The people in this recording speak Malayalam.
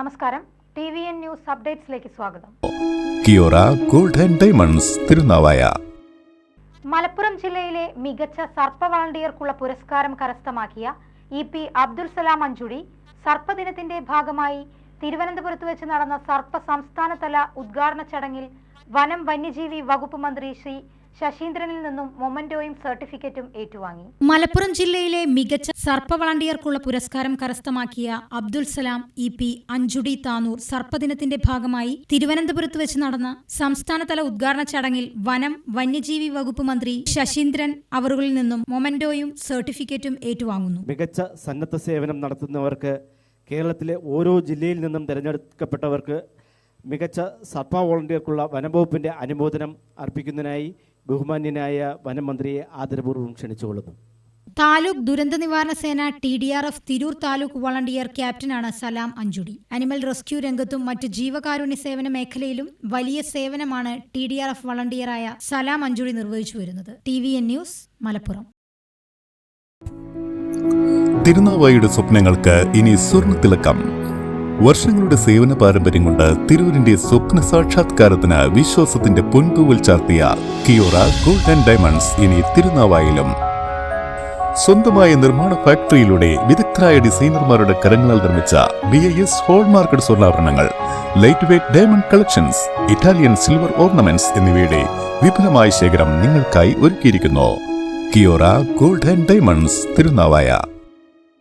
നമസ്കാരം. ടി വി എൻ ന്യൂസ് അപ്ഡേറ്റ്സിലേക്ക് സ്വാഗതം. Kiora gold and diamonds Tirunavaya. Malappuram ജില്ലയിലെ മികച്ച സർപ്പ വളണ്ടിയർക്കുള്ള പുരസ്കാരം കരസ്ഥമാക്കിയ ഇ പി അബ്ദുൽ സലാം അഞ്ചുടി സർപ്പദിനത്തിന്റെ ഭാഗമായി തിരുവനന്തപുരത്ത് വെച്ച് നടന്ന സർപ്പ സംസ്ഥാനതല ഉദ്ഘാടന ചടങ്ങിൽ വനം വന്യജീവി വകുപ്പ് മന്ത്രി ശ്രീ ശശീന്ദ്രനിൽ നിന്നും മൊമന്റോയും സർട്ടിഫിക്കറ്റും ഏറ്റുവാങ്ങി. മലപ്പുറം ജില്ലയിലെ മികച്ച സർപ്പ വളണ്ടിയർക്കുള്ള പുരസ്കാരം കരസ്ഥമാക്കിയ അബ്ദുൽ സലാം ഇ പി അഞ്ചുടി താനൂർ സർപ്പദിനത്തിന്റെ ഭാഗമായി തിരുവനന്തപുരത്ത് വെച്ച് നടന്ന സംസ്ഥാനതല ഉദ്ഘാടന ചടങ്ങിൽ വനം വന്യജീവി വകുപ്പ് മന്ത്രി ശശീന്ദ്രൻ അവറുകളിൽ നിന്നും മൊമന്റോയും സർട്ടിഫിക്കറ്റും ഏറ്റുവാങ്ങുന്നു. മികച്ച സന്നദ്ധ സേവനം നടത്തുന്നവർക്ക് കേരളത്തിലെ ഓരോ ജില്ലയിൽ നിന്നും തിരഞ്ഞെടുക്കപ്പെട്ടവർക്ക് മികച്ച സർപ്പ വോളണ്ടിയർക്കുള്ള വനംവകുപ്പിന്റെ അനുമോദനം അർപ്പിക്കുന്നതിനായി ബഹുമാന്യനായ വനമന്ത്രിയെ ആദരപൂർവം ക്ഷണിച്ചുകൊള്ളുന്നു. താലൂക്ക് ദുരന്ത നിവാരണ സേന T D R F Tirur taluk volunteer ക്യാപ്റ്റനാണ് Salam Anchudi animal rescue രംഗത്തും മറ്റ് ജീവകാരുണ്യ സേവന മേഖലയിലും വലിയ സേവനമാണ് ടി ഡി ആർ എഫ് വളണ്ടിയറായ സലാം അഞ്ചുടി നിർവഹിച്ചു വരുന്നത്. T V N news Malappuram. തിരുനാവായുടെ സ്വപ്നങ്ങൾക്ക് ഇനി സ്വർണത്തിളക്കം വർഷങ്ങളുടെ സേവന പാരമ്പര്യം കൊണ്ട് തിരൂരിന്റെ സ്വപ്ന സാക്ഷാത്കാരത്തിന് വിശ്വാസത്തിന്റെ പൊൻതൂവൽ ചാർത്തിയ കിയോറ ഗോൾഡ് ആൻഡ് ഡയമണ്ട്സ് ഇനി തിരുനാവായിലും. സ്വന്തമായ നിർമ്മാണ ഫാക്ടറിയിലൂടെ വിദഗ്ധരായ ഡിസൈനർമാരുടെ കരങ്ങളാൽ നിർമ്മിച്ച B I S hallmarked സ്വർണാഭരണങ്ങൾ light weight diamond collections Italian silver ornaments എന്നിവയുടെ വിപുലമായ ശേഖരം നിങ്ങൾക്കായി ഒരുക്കിയിരിക്കുന്നു. Kiora gold and diamonds Tirunavaya.